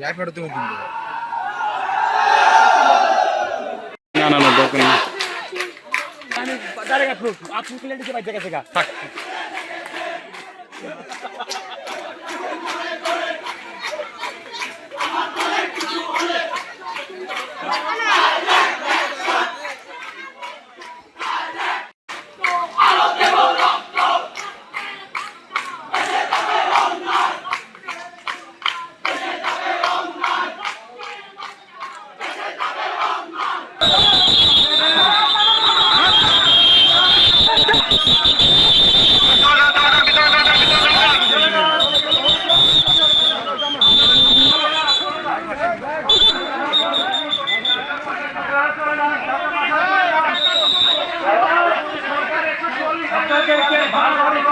লাইফটা তুমি কিনবে না না না দরকার নেই। ডাইরেক্ট আপলোড আপলোড করে দিতে পাই জায়গা থেকে। থাক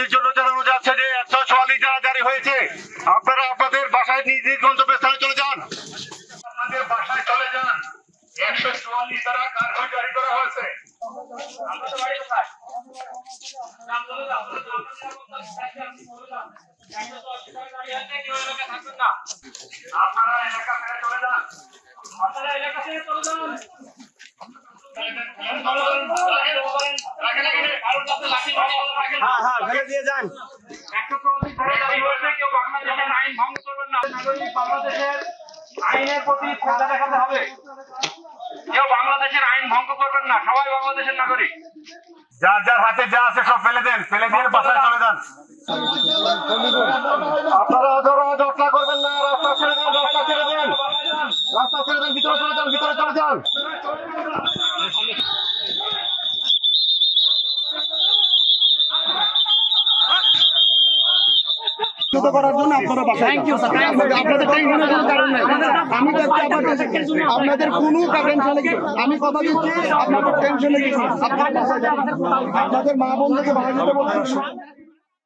অবগতির জন্য জানানো যাচ্ছে যে একশো চুয়াল্লিশ যারা জারি হয়েছে। আপনারা আপনাদের বাসায় নিজ নিজ গন্তব্যস্থানে চলে যান। আপনাদের বাসায় চলে যান। একশো চুয়াল্লিশ কার্য জারি করা হয়েছে। আপনারা এলাকা ছেড়ে চলে যান। আপনারা এলাকা ছেড়ে চলে যান। হ্যাঁ ফেলে দিয়ে যান। বাংলাদেশের আইনের প্রতি শ্রদ্ধা দেখাতে হবে। কেউ বাংলাদেশের আইন ভঙ্গ করবেন না সবাই বাংলাদেশের নাগরিক। যার যার হাতে যা আছে সব ফেলে দেন ফেলে দিয়ে বাসায় চলে যান। আপনারা ধরো যাত্রা করবেন না রাস্তা ছেড়ে দেন রাস্তা ছেড়ে দেন। রাস্তা ছেড়ে দেন ভিতরে চলে যান ভিতরে চলে যান। প্রতিহত করার জন্য আপনারা থ্যাংক ইউ স্যার আপনাদের টেনশনের কোনো কারণ নেই। আমি আপনাদের আপনাদের কোনো কারণ নেই। আমি কথা দিচ্ছি আপনাদের টেনশনে নেই। আপনাদের মা বন্ধুকে বলছি